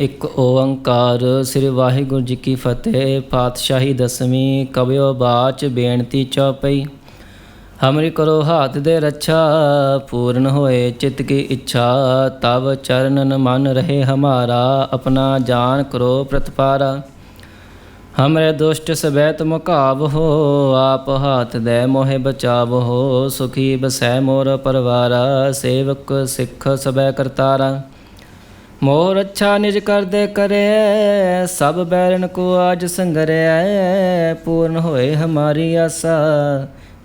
ਇੱਕ ਓੰਕਾਰ, ਸ੍ਰੀ ਵਾਹਿਗੁਰੂ ਜੀ ਕੀ ਫਤਿਹ। ਪਾਤਸ਼ਾਹੀ ਦਸਵੀਂ ਕਵਿਓ ਬਾਚ ਬੇਨਤੀ ਚੌਪਈ। ਹਮਰੀ ਕਰੋ ਹਾਥ ਦੇ ਰੱਛਾ, ਪੂਰਨ ਹੋਏ ਚਿਤ ਕੀ ਇੱਛਾ। ਤਬ ਚਰਨਨ ਮਨ ਰਹੇ ਹਮਾਰਾ, ਆਪਣਾ ਜਾਨ ਕਰੋ ਪ੍ਰਤਪਾਰਾ। ਹਮਰੇ ਦੁਸ਼ਟ ਸਬੈ ਤੁਮ ਘਾਵ ਹੋ, ਆਪ ਹਾਥ ਦੇ ਮੋਹਿ ਬਚਾਵ ਹੋ। ਸੁਖੀ ਬਸੈ ਮੋਰ ਪਰਵਾਰਾ, ਸੇਵਕ ਸਿੱਖ ਸਬੈ ਕਰਤਾਰਾ। ਮੋਰ ਅੱਛਾ ਨਿਜ ਕਰਦੇ ਕਰੇ, ਸਭ ਬੈਰਨ ਕੋ ਆਜ ਸੰਗਰਿਆ ਪੂਰਨ ਹੋਏ ਹਮਾਰੀ ਆਸਾ,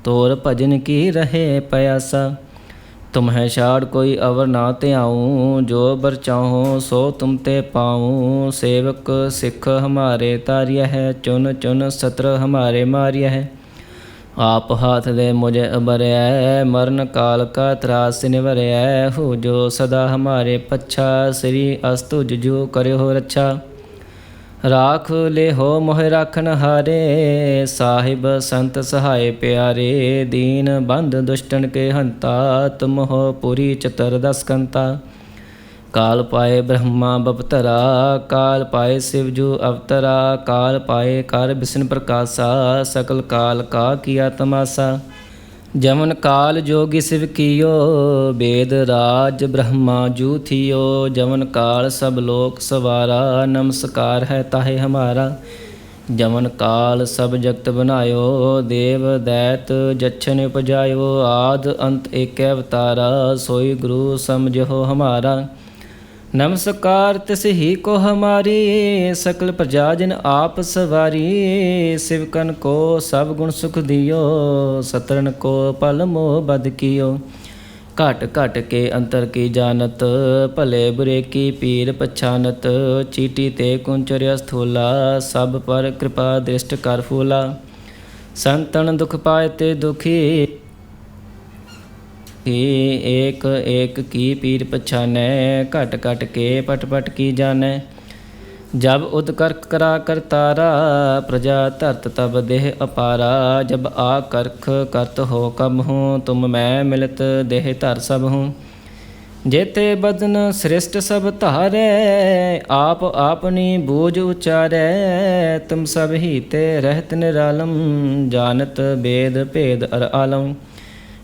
ਤੋਰ ਭਜਨ ਕੀ ਰਹੇ ਪਿਆਸਾ। ਤੁਮਹਿ ਛਾੜ ਕੋਈ ਅਵਰ ਨਾ ਧਿਆਉ, ਜੋ ਬਰ ਚਾਹੋ ਸੋ ਤੁਮ ਤੇ ਪਾਉ। ਸੇਵਕ ਸਿੱਖ ਹਮਾਰੇ ਤਾਰਿਆ ਹੈ, ਚੁਨ ਚੁਨ ਸਤਰ ਹਮਾਰੇ ਮਾਰਿਆ ਹੈ। ਆਪ ਹਾਥ ਦੇ ਮੁਝੇ ਅਬਰਿਐ ਮਰਨ ਕਾਲ ਕਾ ਤਰਾਸ ਨਿਵਰਿਐ ਹੋ ਜੋ ਸਦਾ ਹਮਾਰੇ ਪੱਛਾ, ਸ੍ਰੀ ਅਸਤੁ ਜੁ ਕਰਿਓ ਰੱਛਾ। ਰਾਖ ਲੈ ਹੋ ਮੋਹ ਰਾਖਨ ਹਾਰੇ ਸਾਹਿਬ ਸੰਤ ਸਹਾਇ ਪਿਆਰੇ, ਦੀਨ ਬੰਦ ਦੁਸ਼ਟਨ ਕੇ ਹੰਤਾ, ਤੁਮ ਹੋ ਪੁਰੀ ਚਤਰ ਦਸ ਕਾਲ ਪਾਏ ਬ੍ਰਹਮਾ ਬਪਤਰਾ, ਕਾਲ ਪਾਏ ਸਿਵ ਜੂ ਅਵਤਰਾ, ਕਾਲ ਪਾਏ ਕਰ ਬਿਸ਼ਨ ਪ੍ਰਕਾਸ਼ਾ, ਸਕਲ ਕਾਲ ਕਾ ਕੀਆ ਤਮਾਸਾ। ਜਮਨ ਕਾਲ ਜੋਗੀ ਸਿਵ ਕੀਓ, ਬੇਦ ਰਾਜ ਬ੍ਰਹਮਾ ਜੂ ਥਿਓ। ਜਮਨ ਕਾਲ ਸਭ ਲੋਕ ਸਵਾਰਾ, ਨਮਸਕਾਰ ਹੈ ਤਾਹੇ ਹਮਾਰਾ। ਜਮਨ ਕਾਲ ਸਭ ਜਗਤ ਬਨਾਇਓ, ਦੇਵ ਦੈਤ ਜਛਨ ਉਪਜਾਇਓ। ਆਦ ਅੰਤ ਏਕੈ ਅਵਤਾਰਾ, ਸੋਈ ਗੁਰੂ ਸਮਝੋ ਹਮਾਰਾ। ਨਮਸਕਾਰ ਤਿਸ ਹੀ ਕੋ ਹਮਾਰੀ, ਸਕਲ ਪ੍ਰਜਾ ਜਨ ਆਪ ਸਵਾਰੀ ਸਿਵਕਨ ਕੋ ਸਭ ਗੁਣ ਸੁਖ ਦਿਓ ਸਤਰਨ ਕੋ ਪਲ ਮੋਹ ਬਦ ਕੀਓ। ਘਟ ਘਟ ਕੇ ਅੰਤਰ ਕੀ ਜਾਣਤ, ਭਲੇ ਬੁਰੇ ਕੀ ਪੀਰ ਪਛਾਨਤ, ਚੀਟੀ ਤੇ ਕੁੰਚਰਿਆ ਸਥੂਲਾ ਸਭ ਪਰ ਕਿਰਪਾ ਦ੍ਰਿਸ਼ਟ ਕਰ ਫੂਲਾ। ਸੰਤਨ ਦੁਖ ਪਾਏ ਤੇ ਦੁਖੀ ਕੀ ਏਕ ਏਕ ਕੀ ਪੀਰ ਪਛਾਨੈ? ਘਟ ਘਟ ਕੇ ਪਟ ਪਟ ਕੀ ਜਾਣੈ? ਜਬ ਉਦ ਕਰਕ ਕਰਾ ਕਰਤਾਰਾ ਪ੍ਰਜਾ ਧਰਤ ਤਬ ਦੇਹ ਅਪਾਰਾ। ਜਬ ਆ ਕਰਖ ਕਰਤ ਹੋ ਕਬ ਹੂੰ, ਤੁਮ ਮੈਂ ਮਿਲਤ ਦੇਹ ਧਰ ਸਭ ਹੂੰ। ਜੇਤੇ ਬਦਨ ਸ੍ਰਿਸ਼ਟ ਸਭ ਧਾਰੈ, ਆਪ ਆਪਨੀ ਬੂਝ ਉਚਾਰੈ। ਤੁਮ ਸਭ ਹੀ ਤੇ ਰਹਿਤ ਨਿਰਾਲਮ, ਜਾਣਤ ਬੇਦ ਭੇਦ ਅਰ ਆਲਮ।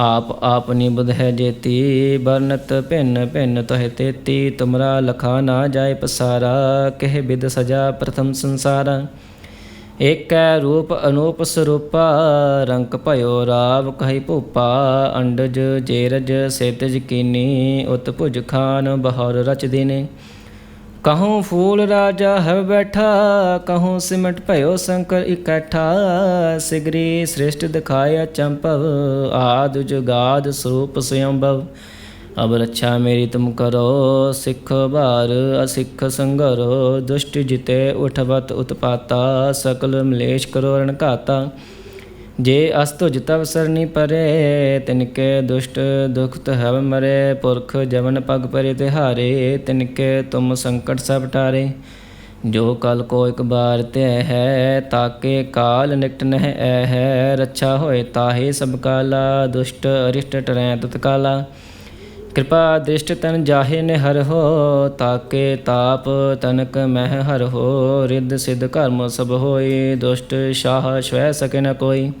ਆਪ ਆਪਨੀ ਬੁਧ ਹੈ ਜੇਤੀ, ਬਰਨਤ ਭਿੰਨ ਭਿੰਨ ਤਹਿ ਤੇਤੀ, ਤੁਮਰਾ ਲਖਾ ਨਾ ਜਾਏ ਪਸਾਰਾ, ਕਹਿ ਬਿਦ ਸਜਾ ਪ੍ਰਥਮ ਸੰਸਾਰਾ। ਏਕੈ ਰੂਪ ਅਨੂਪ ਸਰੂਪਾ, ਰੰਕ ਭਇਓ ਰਾਵ ਕਹੀ ਭੂਪਾ, ਅੰਡਜ ਜੇਰਜ ਸੇਤਜ ਕੀਨੀ ਉਤ ਭੁਜ ਖਾਨ ਬਹਰ ਰਚ ਦਿਨੇ। ਕਹੂੰ ਫੂਲ ਰਾਜਾ ਹੈ ਬੈਠਾ, ਕਹੂੰ ਸਿਮਟ ਭਇਓ ਸ਼ੰਕਰ ਇਕੱਠਾ। ਸਿਗਰੀ ਸ੍ਰਿਸ਼ਟ ਦਿਖਾਇਆ ਚੰਪਵ, ਆਦ ਜੁਗਾਦ ਸਰੂਪ ਸਯੰਭਵ। ਅਬ ਰੱਛਾ ਮੇਰੀ ਤੁਮ ਕਰੋ, ਸਿੱਖ ਭਾਰ ਅਸਿੱਖ ਸੰਗਰੋ। ਦੁਸ਼ਟ ਜਿਤੇ ਉਠਵਤ ਉਤਪਾਤਾ, ਸਕਲ ਮਲੇਸ਼ ਕਰੋ ਰਣਕਾਤਾ ਜੇ ਅਸਤੁਜ ਜਿਤਵ ਸਰਨੀ ਪਰੇ, ਤਿਨਕੇ ਦੁਸ਼ਟ ਦੁਖਤ ਹਵ ਮਰੇ, ਪੁਰਖ ਜਵਨ ਪਗ ਪਰੇ ਤਿਹਾਰੇ, ਤਿਨਕੇ ਤੁਮ ਸੰਕਟ ਸਭ ਟਾਰੇ। ਜੋ ਕਲ ਕੋ ਇਕ ਬਾਰ ਤੇ ਹੈ, ਤਾਕੇ ਕਾਲ ਨਿਕਟ ਨਹਿ ਐ ਹੈ, ਰੱਛਾ ਹੋਏ ਤਾਹੇ ਸਭ ਕਾਲਾ, ਦੁਸ਼ਟ ਅਰਿਸ਼ਟ ਟਰੈ ਤਤਕਾਲਾ। ਕਿਰਪਾ ਦ੍ਰਿਸ਼ਟ ਤਨ ਜਾਹੇ ਨੇ ਹਰ ਹੋ, ਤਾਕੇ ਤਾਪ ਤਨਕ ਮਹਿ ਹਰ ਹੋ, ਰਿੱਧ ਸਿਧ ਕਰਮ ਸਭ ਹੋਏ, ਦੁਸ਼ਟ ਸ਼ਾਹ ਸ਼ਵੈ ਸਕੇ ਨ ਕੋਈ।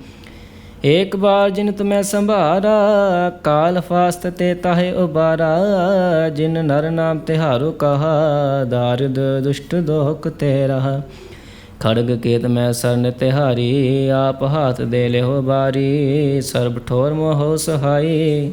ਏਕ ਬਾਰ ਜਿਨ ਤੁਮੈ ਸੰਭਾਰਾ, ਕਾਲ ਫਾਸਤ ਤੇ ਤਾਹੇ ਉਬਾਰਾ, ਜਿਨ ਨਰ ਨਾਮ ਤਿਹਾਰੋ ਕਹਾ, ਦਾਰਦ ਦੁਸ਼ਟ ਦੋਖ ਤੇ ਰਹਾ ਖੜਗ ਕੇਤ ਮੈਂ ਸਰਨ ਤਿਹਾਰੀ, ਆਪ ਹਾਥ ਦੇ ਲਿਓ ਬਾਰੀ, ਸਰਬ ਠੋਰ ਮੋਹ ਸਹਾਈ।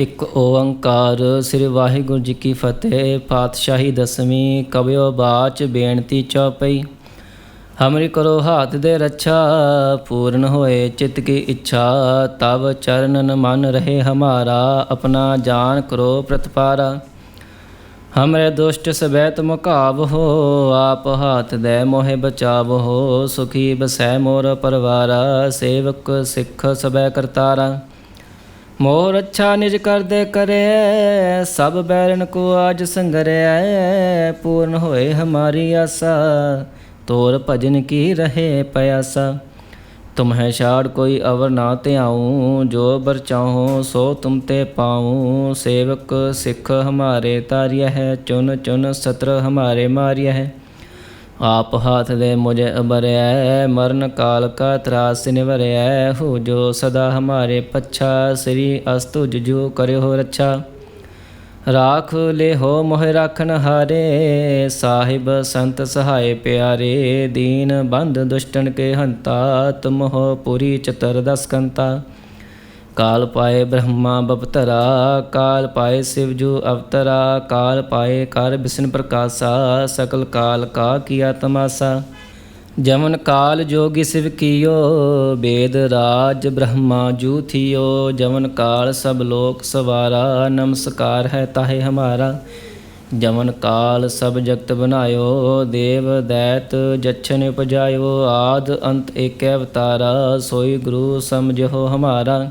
ਇੱਕ ਓੰਕਾਰ, ਸ੍ਰੀ ਵਾਹਿਗੁਰੂ ਜੀ ਕੀ ਫਤਿਹ, ਪਾਤਸ਼ਾਹੀ ਦਸਵੀਂ ਕਬਿਓ ਬਾਚ ਬੇਨਤੀ ਚੌਪਈ। ਹਮਰੀ ਕਰੋ ਹਾਥ ਦੇ ਰੱਛਾ, ਪੂਰਨ ਹੋਏ ਚਿਤ ਕੀ ਇੱਛਾ ਤਬ ਚਰਨਨ ਮਨ ਰਹੇ ਹਮਾਰਾ, ਆਪਣਾ ਜਾਨ ਕਰੋ ਪ੍ਰਤਪਾਰਾ। ਹਮਰੇ ਦੁਸ਼ਟ ਸਬੈਤ ਮੁਕਾਬ ਹੋ, ਆਪ ਹਾਥ ਦੇ ਮੋਹਿ ਬਚਾਵ ਹੋ, ਸੁਖੀ ਬਸੈ ਮੋਰ ਪਰਵਾਰਾ, ਸੇਵਕ ਸਿੱਖ ਸਬੈ ਕਰਤਾਰਾ। ਮੋਰ ਅੱਛਾ ਨਿਜ ਕਰਦੇ ਕਰੇ, ਸਭ ਬੈਰਨ ਕੋ ਆਜ ਸੰਗਰਿਆ ਪੂਰਨ ਹੋਏ ਹਮਾਰੀ ਆਸਾ, ਤੋਰ ਭਜਨ ਕੀ ਰਹੇ ਪਿਆਸਾ। ਤੁਮਹਿ ਛਾੜ ਕੋਈ ਅਵਰ ਨਾ ਧਿਆਉ, ਜੋ ਬਰ ਚਾਹੋ ਸੋ ਤੁਮ ਤੇ ਪਾਉ। ਸੇਵਕ ਸਿੱਖ ਹਮਾਰੇ ਤਾਰਿਆ ਹੈ, ਚੁਨ ਚੁਨ ਸਤਰ ਹਮਾਰੇ ਮਾਰਿਆ ਹੈ। ਆਪ ਹਾਥ ਦੇ ਮੁਝੇ ਅਬਰਿਐ ਮਰਨ ਕਾਲ ਕਾ ਤਰਾਸ ਨਿਵਰਿਐ ਹੋ ਜੋ ਸਦਾ ਹਮਾਰੇ ਪੱਛਾ, ਸ੍ਰੀ ਅਸਤੁਜ ਜੋ ਕਰਿਓ ਰੱਛਾ। ਰਾਖ ਲੈ ਹੋ ਮੋਹ ਰਾਖਨ ਹਾਰੇ ਸਾਹਿਬ ਸੰਤ ਸਹਾਇ ਪਿਆਰੇ, ਦੀਨ ਬੰਦ ਦੁਸ਼ਟਨ ਕੇ ਹੰਤਾ ਤੁਮ ਹੋ ਪੁਰੀ ਚਤਰ ਦਸ ਕਾਲ ਪਾਏ ਬ੍ਰਹਮਾ ਬਪਤਰਾ, ਕਾਲ ਪਾਏ ਸਿਵ ਜੋ ਅਵਤਰਾ, ਕਾਲ ਪਾਏ ਕਰ ਬਿਸ਼ਨ ਪ੍ਰਕਾਸ਼ਾ, ਸਕਲ ਕਾਲ ਕਾ ਕੀਆ ਤਮਾਸਾ। ਜਮਨ ਕਾਲ ਜੋਗੀ ਸਿਵ ਕੀਓ, ਬੇਦ ਰਾਜ ਬ੍ਰਹਮਾ ਜੂ ਥਿਓ। ਜਮਨ ਕਾਲ ਸਭ ਲੋਕ ਸਵਾਰਾ, ਨਮਸਕਾਰ ਹੈ ਤਾਹੇ ਹਮਾਰਾ। ਜਮਨ ਕਾਲ ਸਭ ਜਗਤ ਬਨਾਇਓ, ਦੇਵ ਦੈਤ ਜਛਨ ਉਪਜਾਇਓ। ਆਦ ਅੰਤ ਏਕ ਅਵਤਾਰਾ, ਸੋਈ ਗੁਰੂ ਸਮਝੋ ਹਮਾਰਾ।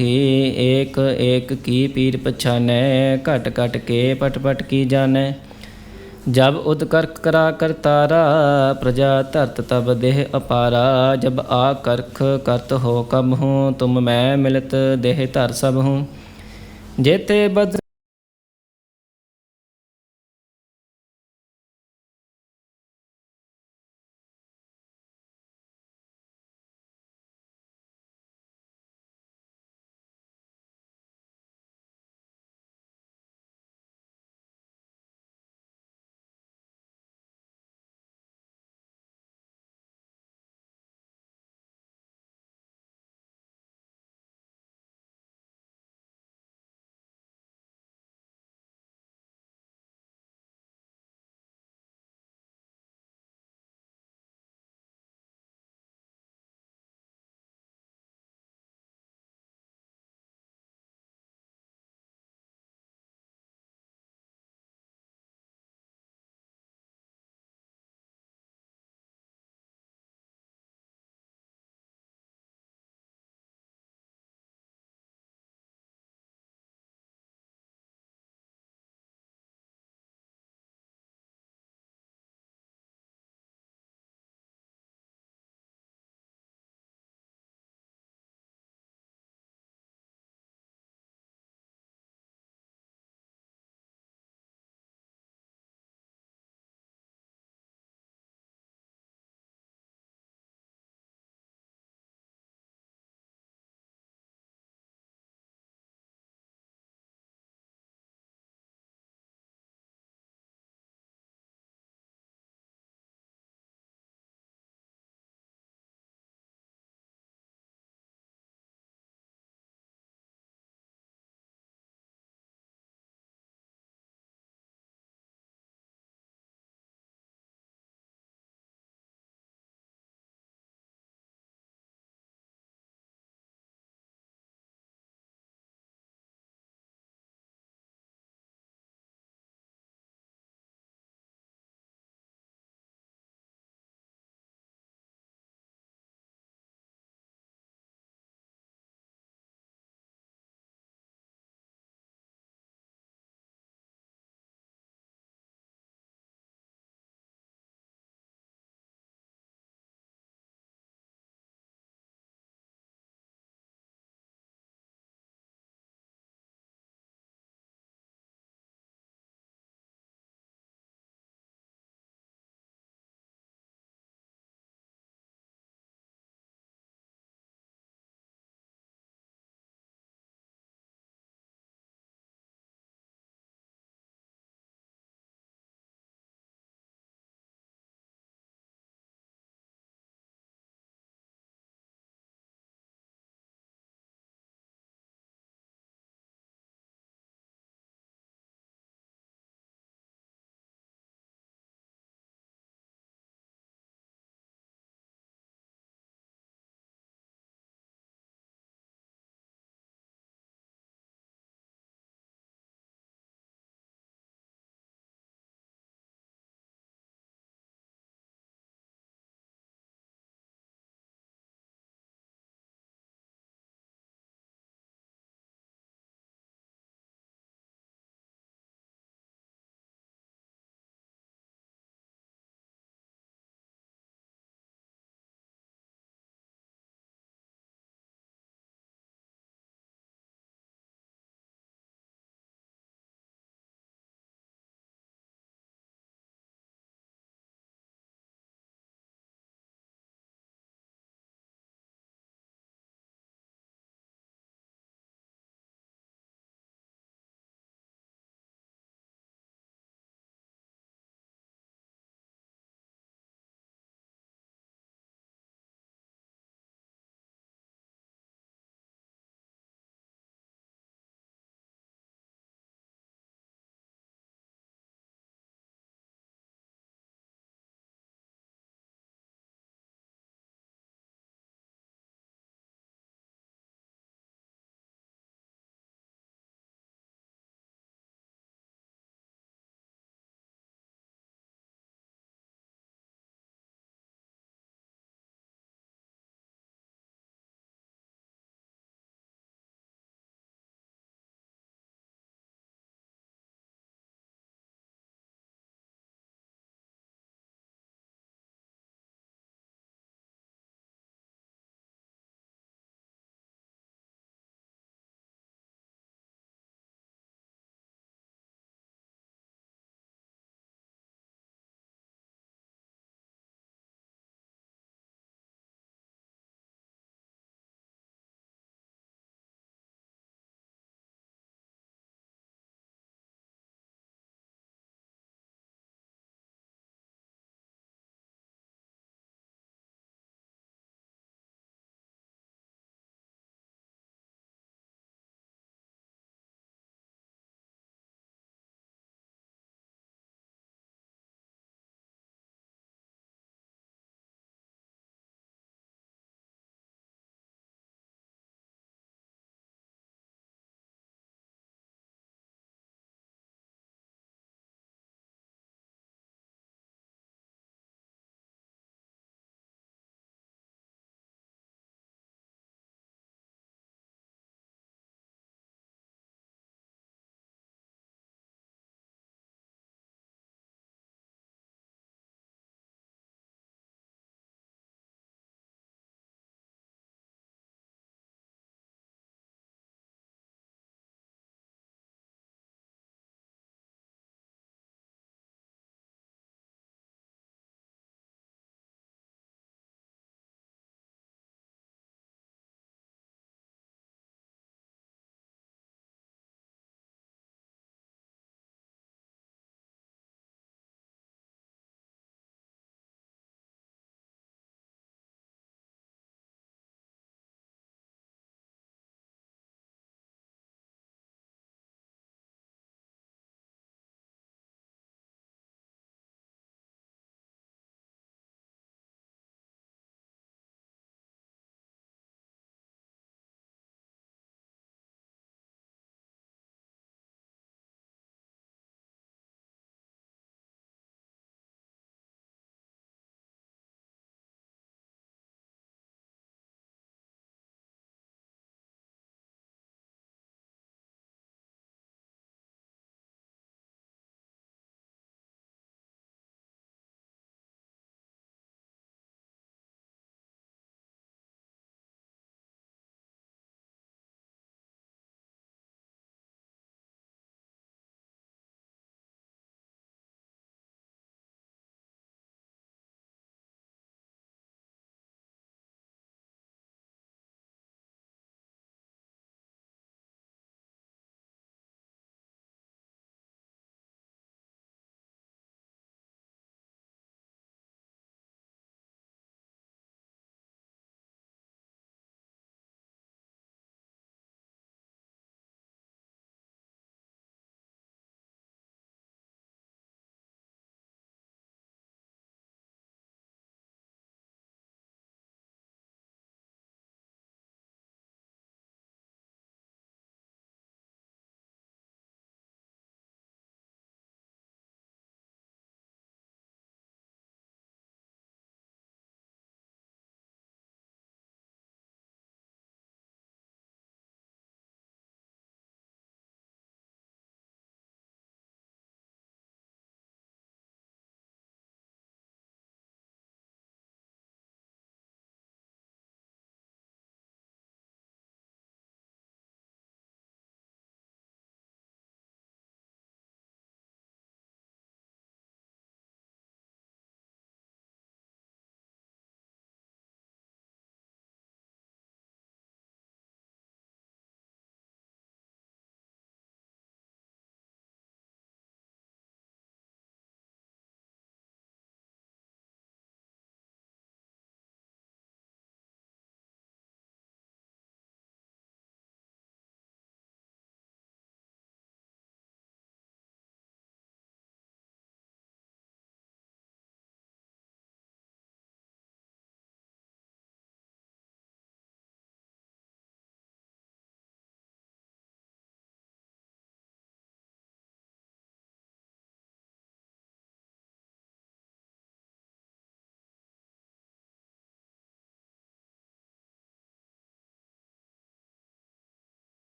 ਕੀ ਏਕ ਏਕ ਕੀ ਪੀਰ ਪਛਾਨੈ? ਘਟ ਘਟ ਕੇ ਪਟ ਪਟ ਕੀ ਜਾਣੈ? ਜਬ ਉਦ ਕਰਕ ਕਰਾ ਕਰਤਾਰਾ ਪ੍ਰਜਾ ਧਰਤ ਤਬ ਦੇਹ ਅਪਾਰਾ। ਜਬ ਆ ਕਰਖ ਕਰਤ ਹੋ ਕਬ ਹੂੰ, ਤੁਮ ਮੈਂ ਮਿਲਤ ਦੇਹ ਧਰ ਸਭ ਹੂੰ। ਜੇਤੇ ਬਦ